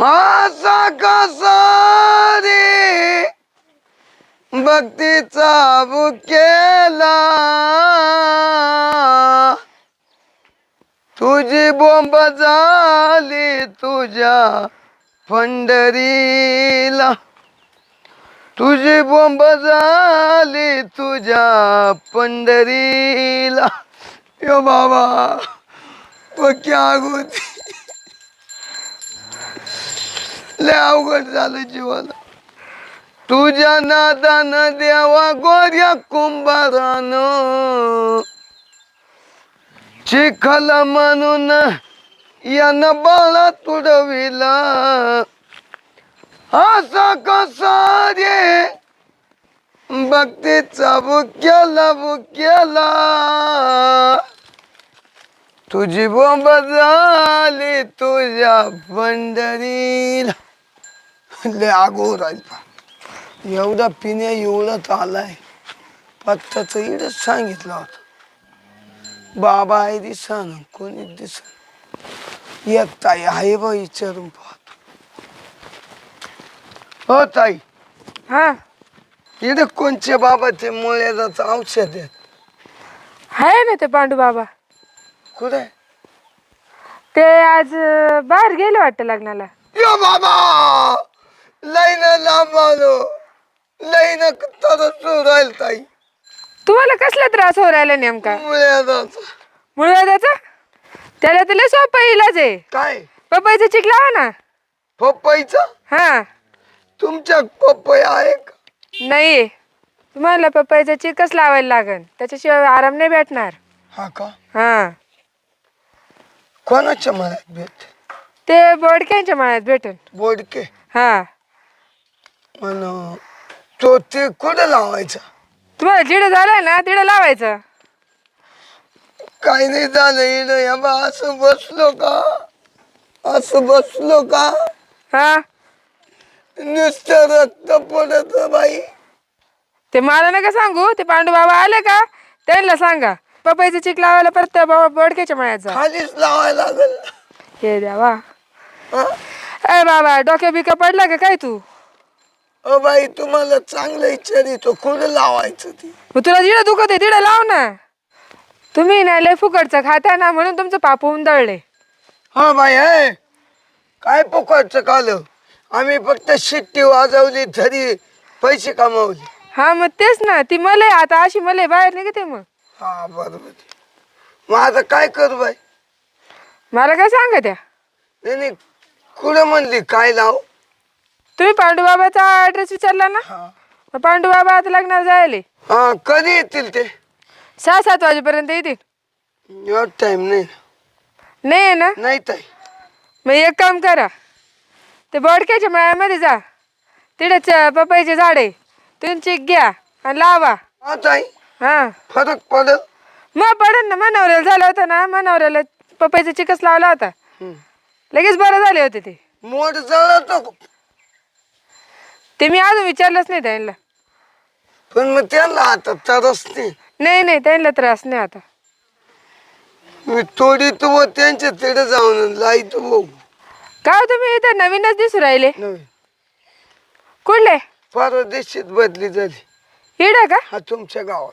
असा कसा रे भक्तीचा बुकेला तुझी बोंब झाली तुझ्या पंढरीला. तुझी बोंब झाली तुझ्या पंढरीला. यो बाबा पक्की आग होती लय अवघड झालं जीवाला. तुझ्या नादान देवा गोऱ्या कुंभारान. चिखल म्हणून यानं बाळा तुडविला. असा कसा रे? भक्तीचा बुक्याला बुक्याला तुझी बोंब झाली तुझ्या पंढरीला लय आगो राहील एवढा पिण्या एवढाच आलाय पत्ताचं इडच सांगितलं होतं. बाबा आहे दिसन कोणी दिसन. एक ताई आहे बा विचारून पाहतो. हो ताई. हा. इकडे कोणचे बाबाचे मुळ्याचं औषध आहे? आहे ना ते पांडू बाबा. कुठे? ते आज बाहेर गेले वाटतं लग्नाला. यो बाबा! आलो लाईन तर राहील ताई. तुम्हाला कसला त्रास हो राहिला नेमका? मुळ्याचा मुळव्याधाचा? त्याला तर लय सोपं इलाज आहे. काय? पपईचा चिक लावा ना. पपईचा? हा. तुमच्या पपई आहे का? नाही. तुम्हाला पपईचा चिकच लावायला लागन. त्याच्याशिवाय आराम नाही भेटणार. हा का? हा. कोणाच्या मनात भेट ते बोडक्यांच्या मळ्यात भेटन. बोडके? हा. म्हण तो ते कुठं लावायचा? तुम्हाला जिडं झालंय ना तिडं लावायचं. काही नाही झालं इड या बा असं बसलो का? असं बसलो का? हा? नुसतं रक्त पडत बाई. ते मला नका सांगू ते पांडू बाबा आले का? त्यांना सांगा. पपईचं चिक लावायला परत त्या बाबा बोडक्याच्या मळ्यात जा खालीच लावायला लागल. हे द्यावा हा? अय बाबा डोक्या बिका पडला का काय तू? अ बाई तुम्हाला चांगलं इच्छा कुठं लावायचं ती? मग तुला जिडं दुखत आहे तिडं लाव ना. तुम्ही ना लय फुकटचं खाता ना म्हणून तुमचं पाप उंदळले. हा बाई आहे काय पकडचं काल? आम्ही फक्त शिट्टी वाजवली तरी पैसे कमावले. हा मग तेच ना. ती मले आता अशी मले बाहेर निघते मग. हा बरोबर मग आता काय करू बाई? मला काय सांगा त्या नाही नाही. कुठं म्हणली काय लाव? तुम्ही पांडू बाबाचा ऍड्रेस विचारला ना? हा. मग पांडू बाबा आता लग्नाला जायले. हा कधी येतील ते? सहा सात वाजेपर्यंत येतील. एवढ टाइम नाही. नाही आहे ना? नाही ताई. मग एक काम करा. ते बोडक्याच्या मळ्यामध्ये जा. तिडेच पपईचे झाडे तुम्ही चिक घ्या आणि लावा. हा ताई. हा. फरक पडल. मग पडेल ना मनावऱ्याला झालं होतं ना मनावऱ्याला पपईचा चिकच लावला होता. हम्म. लगेच बरं झाले होते ते. मोठ जळतो. ते मी अजून विचारलंच नाही त्यांना. पण मग त्यांना आता तरच नाही. नाही नाही त्यांना त्रास नाही आता. मी तोडी तू त्यांच्या तिथे जाऊन लाईत बघू. का हो तुम्ही इथं नवीनच दिसू राहिले? नवीन. कुठले? परदेशीत बदली झाली. हिडा का? हा तुमच्या गावात.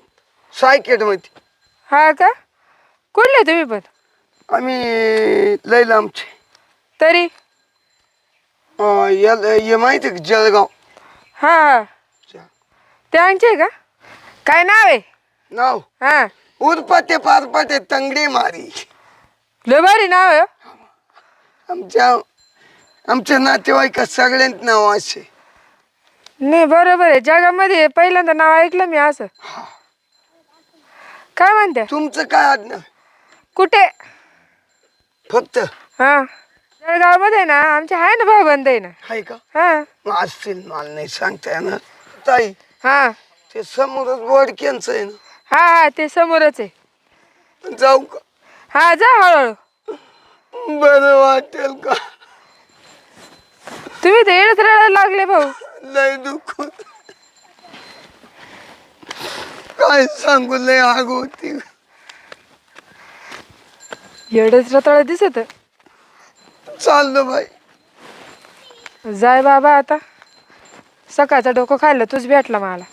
सायकेटमध्ये. हा का? कुठले तुम्ही पण? आम्ही लय लांबचे. तरी? अं, याला हे माहिती का जळगाव? हा हा. ते आमचे का? काय नाव आहे? नाव? हा. उरपाटे पारपाटे तंगडे मारी. लय भारी नाव आहे हो. आमच्या आमच्या नातेवाईकात सगळ्यांत नाव असे. नाही बरोबर आहे. जगामध्ये पहिल्यांदा नाव ऐकलं मी असं. काय म्हणते? तुमचं काय आडनाव कुठे? फक्त. हा. जळगावमध्ये ना आमचे आहे ना भाऊबंद आहे ना. आहे का? हा. मग असतील मला नाही सांगता येणार. ताई हा. ते समोरच बोडक्यांचं आहे ना. हा हा ते समोरच आहे. जाऊ का? हा जा हळूहळू. बरं वाटेल का? तुम्ही तर येडच रडायला लागले भाऊ. लय दुःख. काय सांगू लय आग होती. येडच रताळ दिसत चाललो बाई. जाय बाबा आता. सकाळचं डोकं खाल्लं तूच भेटला मला.